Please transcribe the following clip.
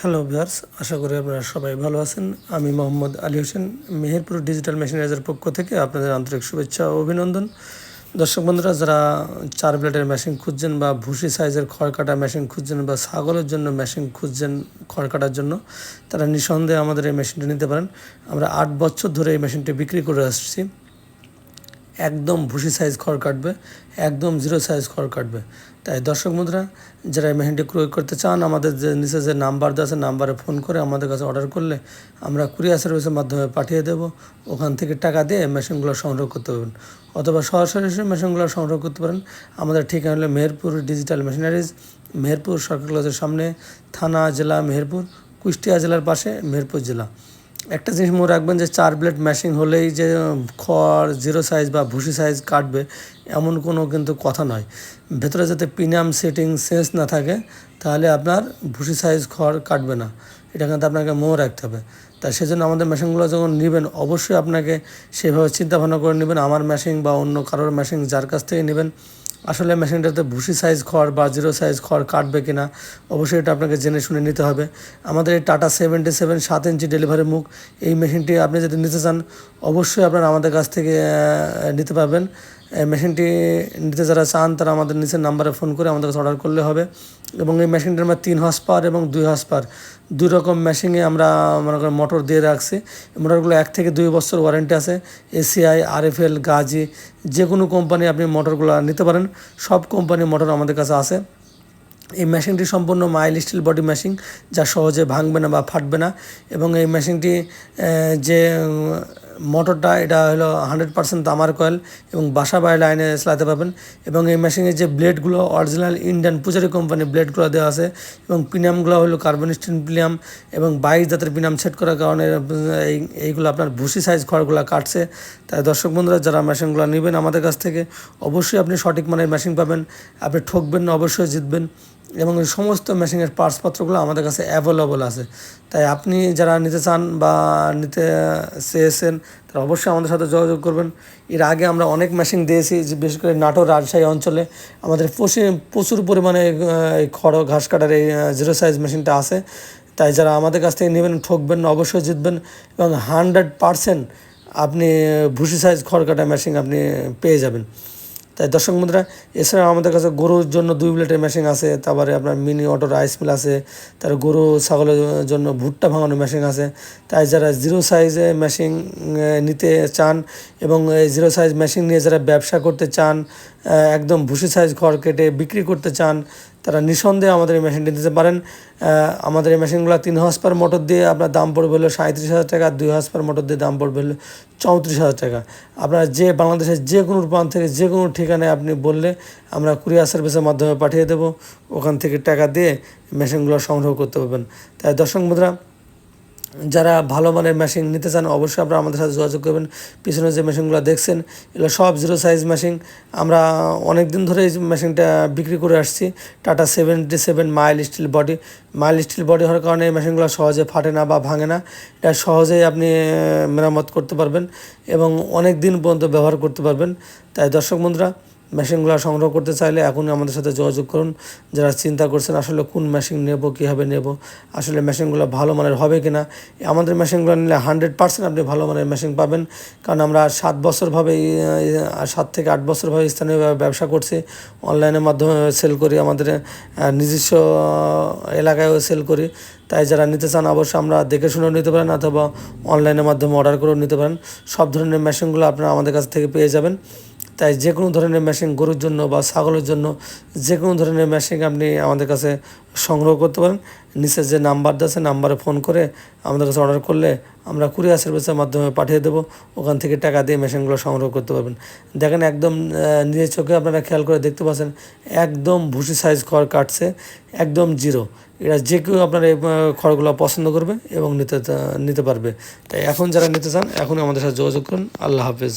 Hello viewers আশা করি আপনারা সবাই ভালো আছেন। আমি মোহাম্মদ আলী হোসেন, মেহেরপুর ডিজিটাল মেশিনারিজের পক্ষ থেকে আপনাদের আন্তরিক শুভেচ্ছা ও অভিনন্দন। দর্শক বন্ধুরা, যারা চার ব্লেডের মেশিন খুঁজছেন বা ভুসি সাইজের খড় কাটা মেশিন খুঁজছেন বা ছাগলের জন্য মেশিন খুঁজছেন খড় কাটার জন্য, তারা নিঃসন্দেহে আমাদের এই মেশিনটি নিতে পারেন। আমরা আট বছর ধরে এই মেশিনটি বিক্রি করে আসছি। একদম ভুসি সাইজ খড় কাটবে, একদম জিরো সাইজ খড় কাটবে। তাই দর্শক বন্ধুরা যারা মেশিনটি ক্রয় করতে চান, আমাদের যে নিচে যে নাম্বার দেওয়া আছে নাম্বারে ফোন করে আমাদের কাছে অর্ডার করলে আমরা কুরিয়ার সার্ভিসের মাধ্যমে পাঠিয়ে দেব। ওখান থেকে টাকা দিয়ে মেশিনগুলো সংগ্রহ করতে পারবেন। অথবা সরাসরি মেশিনগুলো সংগ্রহ করতে পারেন। আমাদের ঠিকানা হলো মেহেরপুর ডিজিটাল মেশিনারিজ মেহেরপুর সরকার কলেজের সামনে, থানা, জেলা, মেহেরপুর, কুষ্টিয়া জেলার পাশে মেহেরপুর জেলা। একটা জিনিস মনে রাখবেন যে চার ব্লেড ম্যাশিং হলেই যে খড় জিরো সাইজ বা ভুসি সাইজ কাটবে, এমন কোনো কিন্তু কথা নয়। ভেতরে যাতে প্রিমিয়াম সেটিং সেন্স না থাকে, তাহলে আপনার ভুসি সাইজ খড় কাটবে না। এটা কিন্তু আপনাকে মনে রাখতে হবে। তাই সেজন্য আমাদের মেশিনগুলো যখন নেবেন, অবশ্যই আপনাকে সেভাবে চিন্তা ভাবনা করে নেবেন। আমার মেশিন বা অন্য কারোর মেশিন যার কাছ থেকে নেবেন আসলে মেশিনটাতে ভুসি সাইজ খড় বা জিরো সাইজ খড় কাটবে কিনা, অবশ্যই এটা আপনাকে জেনে শুনে নিতে হবে। আমাদের এই টাটা সেভেন্টি সেভেন সাত ইঞ্চি ডেলিভারি মুখ, এই মেশিনটি আপনি যদি নিতে চান, অবশ্যই আপনারা আমাদের কাছ থেকে নিতে পারবেন। মেশিনটি নিতে যারা চান, তারা আমাদের নিচের নাম্বারে ফোন করে আমাদের কাছে অর্ডার করলে হবে। এবং এই মেশিনটার আমরা তিন হর্স পাওয়ার এবং দুই হর্স পাওয়ার দুই রকম মেশিনে আমরা মনে করেন মোটর দিয়ে রাখছি। মোটরগুলো এক থেকে দুই বছর ওয়ারেন্টি আছে। এসিআই আরএফএল গাজি যে কোনো কোম্পানি আপনি মোটরগুলো নিতে পারেন। সব কোম্পানির মোটর আমাদের কাছে আছে। এই মেশিনটি সম্পূর্ণ মাইল স্টিল বডি মেশিন যা সহজে ভাঙবে না বা ফাটবে না। এবং এই মেশিনটি যে মোটরটা এটা হলো হান্ড্রেড পার্সেন্ট তামার কয়েল এবং বাসা বাড়ি লাইনে চালাতে পারবেন। এবং এই মেশিনের যে ব্লেডগুলো অরিজিনাল ইন্ডিয়ান পুজারি কোম্পানির ব্লেডগুলো দেওয়া আছে এবং পিনামগুলো হলো কার্বন স্টিল পিনাম এবং বাইশ জাতের পিনাম সেট করার কারণে, এই, এইগুলো আপনার ভুসি সাইজ খড়গুলো কাটছে। তাই দর্শক বন্ধুরা, যারা মেশিনগুলো নেবেন আমাদের কাছ থেকে, অবশ্যই আপনি সঠিক মানের মেশিন পাবেন। আপনি ঠকবেন না, অবশ্যই জিতবেন। এবং সমস্ত মেশিনের পার্টসপত্রগুলো আমাদের কাছে অ্যাভেলেবল আছে। তাই আপনি যারা নিতে চান বা নিতে চেয়েছেন, তারা অবশ্যই আমাদের সাথে যোগাযোগ করবেন। এর আগে আমরা অনেক মেশিন দিয়েছি বিশেষ করে নাটোর, রাজশাহী অঞ্চলে। আমাদের প্রচুর পরিমাণে এই খড়, ঘাস কাটার এই জিরো সাইজ মেশিনটা আছে। তাই যারা আমাদের কাছ থেকে নেবেন, ঠকবেন, অবশ্যই জিতবেন এবং হান্ড্রেড পারসেন্ট আপনি ভুসি সাইজ খড় কাটা মেশিন আপনি পেয়ে যাবেন। তাই দর্শক বন্ধুরা, এছাড়াও আমাদের কাছে গরুর জন্য দুই প্লেটের মেশিন আছে, তারপরে আপনার মিনি অটোর রাইস মিল আছে, তার গরু ছাগলের জন্য ভুট্টা ভাঙানোর মেশিন আছে। তাই যারা জিরো সাইজে মেশিন নিতে চান এবং জিরো সাইজ মেশিন নিয়ে যারা ব্যবসা করতে চান একদম ভুসি সাইজ খড় কেটে বিক্রি করতে চান তারা নিঃসন্দেহে আমাদের এই মেশিনটি নিতে পারেন। আমাদের এই মেশিনগুলো তিন হাজার পার মোটর দিয়ে আপনার দাম পড়বে হলো সাঁত্রিশ হাজার টাকা, দুই হাজার পার মোটর দিয়ে দাম পড়বে হলো চৌত্রিশ হাজার টাকা। আপনারা যে বাংলাদেশের যে কোনো প্রান্ত থেকে যে কোনো ঠিকানায় আপনি বললে আমরা কুরিয়ার সার্ভিসের মাধ্যমে পাঠিয়ে দেবো। ওখান থেকে টাকা দিয়ে মেশিনগুলো সংগ্রহ করতে পারবেন। তাই দর্শক মুদ্রা যারা ভালো মানের মেশিন নিতে চান, অবশ্যই আপনারা আমাদের সাথে যোগাযোগ করবেন। পিছনে যে মেশিনগুলো দেখছেন, এগুলো সব জিরো সাইজ মেশিন আমরা অনেক দিন ধরে এই মেশিনটা বিক্রি করে আসছি। Tata seventy seven mild steel body mild steel body হওয়ার কারণে এই মেশিনগুলো সহজে ফাটে না বা ভাঙে না। এটা সহজেই আপনি মেরামত করতে পারবেন এবং অনেক দিন পর্যন্ত ব্যবহার করতে পারবেন। তাই দর্শক বন্ধুরা মেশিনগুলো সংগ্রহ করতে চাইলে এখনই আমাদের সাথে যোগাযোগ করুন। যারা চিন্তা করছেন আসলে কোন মেশিন নেব, কীভাবে নেব, আসলে মেশিনগুলো ভালো মানের হবে কি না আমাদের মেশিনগুলো নিলে হান্ড্রেড পার্সেন্ট আপনি ভালো মানের মেশিন পাবেন। কারণ আমরা সাত বছরভাবে সাত থেকে আট বছরভাবে স্থানীয়ভাবে ব্যবসা করছি। অনলাইনের মাধ্যমে সেল করি, আমাদের নিজস্ব এলাকায়ও সেল করি। তাই যারা নিতে চান অবশ্যই আমরা দেখে শুনেও নিতে পারেন অথবা অনলাইনের মাধ্যমে অর্ডার করেও নিতে পারেন। সব ধরনের মেশিনগুলো আপনারা আমাদের কাছ থেকে পেয়ে যাবেন। তাই যে কোনো ধরনের মেশিন গরুর জন্য বা ছাগলের জন্য যে কোনো ধরনের মেশিন আপনি আমাদের কাছে সংগ্রহ করতে পারেন। নিচে যে নাম্বার আছে নাম্বারে ফোন করে আমাদের কাছে অর্ডার করলে আমরা কুরিয়ার সার্ভিসের মাধ্যমে পাঠিয়ে দেবো। ওখান থেকে টাকা দিয়ে মেশিনগুলো সংগ্রহ করতে পারবেন। দেখেন একদম নিজের চোখে আপনারা খেয়াল করে দেখতে পাচ্ছেন, একদম ভুসি সাইজ খড় কাটছে, একদম জিরো এরা যে কেউ আপনার এই খড়গুলো পছন্দ করবে এবং নিতে নিতে পারবে। তাই এখন যারা নিতে চান, এখনই আমাদের সাথে যোগাযোগ করুন। আল্লাহ হাফেজ।